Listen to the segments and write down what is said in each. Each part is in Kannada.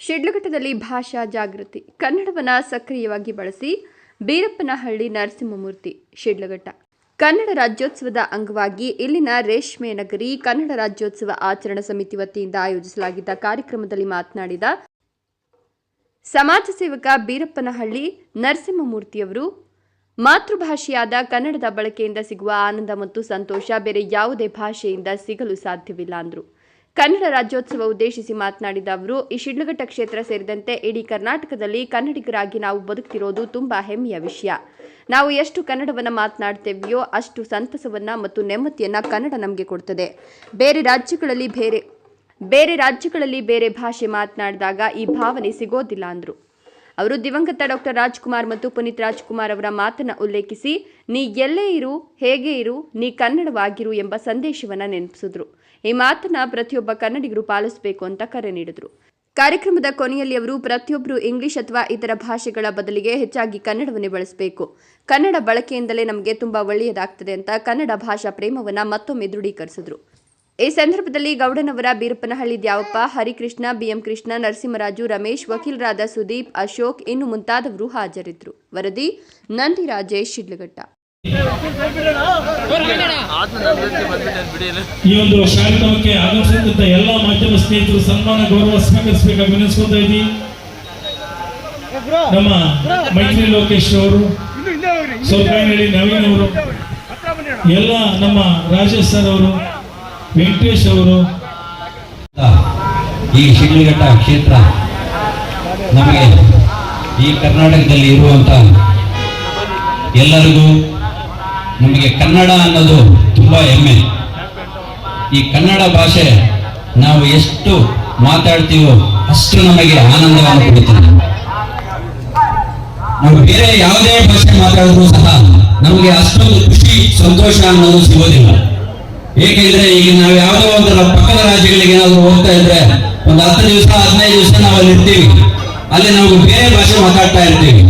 ಶಿಡ್ಲಘಟ್ಟದಲ್ಲಿ ಭಾಷಾ ಜಾಗೃತಿ, ಕನ್ನಡವನ್ನ ಸಕ್ರಿಯವಾಗಿ ಬಳಸಿ ಬೀರಪ್ಪನಹಳ್ಳಿ ನರಸಿಂಹಮೂರ್ತಿ, ಶಿಡ್ಲಘಟ್ಟ. ಕನ್ನಡ ರಾಜ್ಯೋತ್ಸವದ ಅಂಗವಾಗಿ ಇಲ್ಲಿನ ರೇಷ್ಮೆ ನಗರಿ ಕನ್ನಡ ರಾಜ್ಯೋತ್ಸವ ಆಚರಣಾ ಸಮಿತಿ ವತಿಯಿಂದ ಆಯೋಜಿಸಲಾಗಿದ್ದ ಕಾರ್ಯಕ್ರಮದಲ್ಲಿ ಮಾತನಾಡಿದ ಸಮಾಜ ಸೇವಕ ಬೀರಪ್ಪನಹಳ್ಳಿ ನರಸಿಂಹಮೂರ್ತಿಯವರು, ಮಾತೃಭಾಷೆಯಾದ ಕನ್ನಡದ ಬಳಕೆಯಿಂದ ಸಿಗುವ ಆನಂದ ಮತ್ತು ಸಂತೋಷ ಬೇರೆ ಯಾವುದೇ ಭಾಷೆಯಿಂದ ಸಿಗಲು ಸಾಧ್ಯವಿಲ್ಲ ಅಂದರು. ಕನ್ನಡ ರಾಜ್ಯೋತ್ಸವ ಉದ್ದೇಶಿಸಿ ಮಾತನಾಡಿದ ಅವರು, ಈ ಶಿಡ್ಲಘಟ್ಟ ಕ್ಷೇತ್ರ ಸೇರಿದಂತೆ ಇಡೀ ಕರ್ನಾಟಕದಲ್ಲಿ ಕನ್ನಡಿಗರಾಗಿ ನಾವು ಬದುಕ್ತಿರೋದು ತುಂಬಾ ಹೆಮ್ಮೆಯ ವಿಷಯ. ನಾವು ಎಷ್ಟು ಕನ್ನಡವನ್ನು ಮಾತನಾಡ್ತೇವೆಯೋ ಅಷ್ಟು ಸಂತಸವನ್ನ ಮತ್ತು ನೆಮ್ಮದಿಯನ್ನ ಕನ್ನಡ ನಮಗೆ ಕೊಡ್ತದೆ. ಬೇರೆ ರಾಜ್ಯಗಳಲ್ಲಿ ಬೇರೆ ಬೇರೆ ರಾಜ್ಯಗಳಲ್ಲಿ ಬೇರೆ ಭಾಷೆ ಮಾತನಾಡಿದಾಗ ಈ ಭಾವನೆ ಸಿಗೋದಿಲ್ಲ ಅಂದರು. ಅವರು ದಿವಂಗತ ಡಾಕ್ಟರ್ ರಾಜ್ಕುಮಾರ್ ಮತ್ತು ಪುನೀತ್ ರಾಜ್ಕುಮಾರ್ ಅವರ ಮಾತನ್ನ ಉಲ್ಲೇಖಿಸಿ, ನೀ ಎಲ್ಲೇ ಇರು, ಹೇಗೆ ಇರು, ನೀ ಕನ್ನಡವಾಗಿರು ಎಂಬ ಸಂದೇಶವನ್ನ ನೆನಪಿಸಿದ್ರು. ಈ ಮಾತನ್ನ ಪ್ರತಿಯೊಬ್ಬ ಕನ್ನಡಿಗರು ಪಾಲಿಸಬೇಕು ಅಂತ ಕರೆ ನೀಡಿದರು. ಕಾರ್ಯಕ್ರಮದ ಕೊನೆಯಲ್ಲಿ ಅವರು ಪ್ರತಿಯೊಬ್ಬರು ಇಂಗ್ಲಿಷ್ ಅಥವಾ ಇತರ ಭಾಷೆಗಳ ಬದಲಿಗೆ ಹೆಚ್ಚಾಗಿ ಕನ್ನಡವನ್ನೇ ಬಳಸಬೇಕು. ಕನ್ನಡ ಬಳಕೆಯಿಂದಲೇ ನಮಗೆ ತುಂಬಾ ಒಳ್ಳೆಯದಾಗ್ತದೆ ಅಂತ ಕನ್ನಡ ಭಾಷಾ ಪ್ರೇಮವನ್ನ ಮತ್ತೊಮ್ಮೆ ದೃಢೀಕರಿಸಿದ್ರು. ಈ ಸಂದರ್ಭದಲ್ಲಿ ಗೌಡನವರ ಬೀರಪ್ಪನಹಳ್ಳಿ ದ್ಯಾವಪ್ಪ, ಹರಿಕೃಷ್ಣ, ಬಿಎಂ ಕೃಷ್ಣ, ನರಸಿಂಹರಾಜು, ರಮೇಶ್, ವಕೀಲರಾದ ಸುದೀಪ್, ಅಶೋಕ್, ಇನ್ನು ಮುಂತಾದವರು ಹಾಜರಿದ್ದರು ವರದಿ ನಂದಿ ರಾಜೇಶ್ ಶಿಡ್ಲಘಟ್ಟ. ಈ ಒಂದು ಕಾರ್ಯಕ್ರಮಕ್ಕೆ ಆಗಮಿಸಿದಂತ ಎಲ್ಲ ಮಾಧ್ಯಮ ಸ್ನೇಹಿತರು ಸನ್ಮಾನ, ಗೌರವ ಸ್ವೀಕರಿಸಬೇಕಾಗಿ ವಿನಿಸ್ಕೊತಾ ಇದ್ದೀವಿ ನಮ್ಮ ಮೈತ್ರಿ ಲೋಕೇಶ್ ಅವರು ಸೌಕಾಯಿನಹಳ್ಳಿ ನವೀನ್ ಅವರು, ಎಲ್ಲ ನಮ್ಮ ರಾಜೇಶ್ ಸರ್ ಅವರು, ವೆಂಕಟೇಶ್ ಅವರು. ಈ ಶಿಡ್ಲಘಟ್ಟ ಕ್ಷೇತ್ರ ನಮಗೆ ಈ ಕರ್ನಾಟಕದಲ್ಲಿ ಇರುವಂತ ಎಲ್ಲರಿಗೂ ನಮಗೆ ಕನ್ನಡ ಅನ್ನೋದು ತುಂಬಾ ಹೆಮ್ಮೆ. ಈ ಕನ್ನಡ ಭಾಷೆ ನಾವು ಎಷ್ಟು ಮಾತಾಡ್ತೀವೋ ಅಷ್ಟು ನಮಗೆ ಆನಂದವನ್ನು ಕೊಡುತ್ತೆ ನಾವು ಬೇರೆ ಯಾವುದೇ ಭಾಷೆ ಮಾತಾಡಿದ್ರು ಸಹ ನಮಗೆ ಅಷ್ಟೊಂದು ಖುಷಿ, ಸಂತೋಷ ಅನ್ನೋದು ಸಿಗೋದಿಲ್ಲ. ಏಕೆಂದ್ರೆ ಈಗ ನಾವು ಯಾವುದೋ ಒಂದು ಪಕ್ಕದ ರಾಜ್ಯಗಳಿಗೆ ಏನಾದ್ರು ಹೋಗ್ತಾ ಇದ್ರೆ ಒಂದು ಹತ್ತು ದಿವಸ, ಹದಿನೈದು ದಿವಸ ನಾವು ಅಲ್ಲಿ ಇರ್ತೀವಿ. ಅಲ್ಲಿ ನಾವು ಬೇರೆ ಭಾಷೆ ಮಾತಾಡ್ತಾ ಇರ್ತೀವಿ.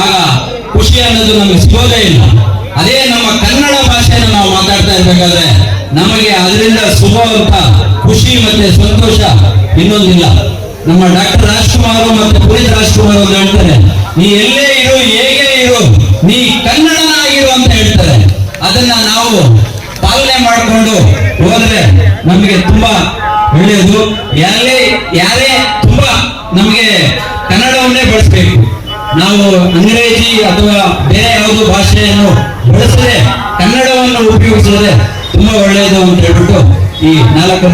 ಆಗ ಖುಷಿ ಅನ್ನೋದು ನಮಗೆ ಸಿಗೋದೇ ಇಲ್ಲ. ಇರ್ಬೇಕಾದ್ರೆ ನಮಗೆ ಅದರಿಂದ ಸಿಗುವಂತ ಖುಷಿ ಮತ್ತೆ ಸಂತೋಷ ಇನ್ನೊಂದಿಲ್ಲ. ನಮ್ಮ ಡಾಕ್ಟರ್ ರಾಜ್ಕುಮಾರ್ ಮತ್ತೆ ಪುನೀತ್ ರಾಜ್ಕುಮಾರ್ ಅಂತ ಹೇಳ್ತಾರೆ, ನೀ ಎಲ್ಲೇ ಇರು, ಹೇಗೆ ಇರು, ನೀ ಕನ್ನಡನಾಗಿರು ಅಂತ ಹೇಳ್ತಾರೆ. ಅದನ್ನ ನಾವು ಪಾಲನೆ ಮಾಡಿಕೊಂಡು ಹೋದ್ರೆ ನಮಗೆ ತುಂಬಾ ಒಳ್ಳೆಯದು. ಯಾರೇ ಯಾರೇ ತುಂಬಾ ನಾವು ಅಂಗ್ರೇಜಿ ಅಥವಾ ಬೇರೆ ಯಾವುದೋ ಭಾಷೆಯನ್ನು ಬಳಸದೆ ಕನ್ನಡವನ್ನು ಉಪಯೋಗಿಸಿದ್ರೆ ತುಂಬಾ ಒಳ್ಳೆಯದು ಅಂತ ಹೇಳ್ಬಿಟ್ಟು ಈ ನಾಲ್ಕು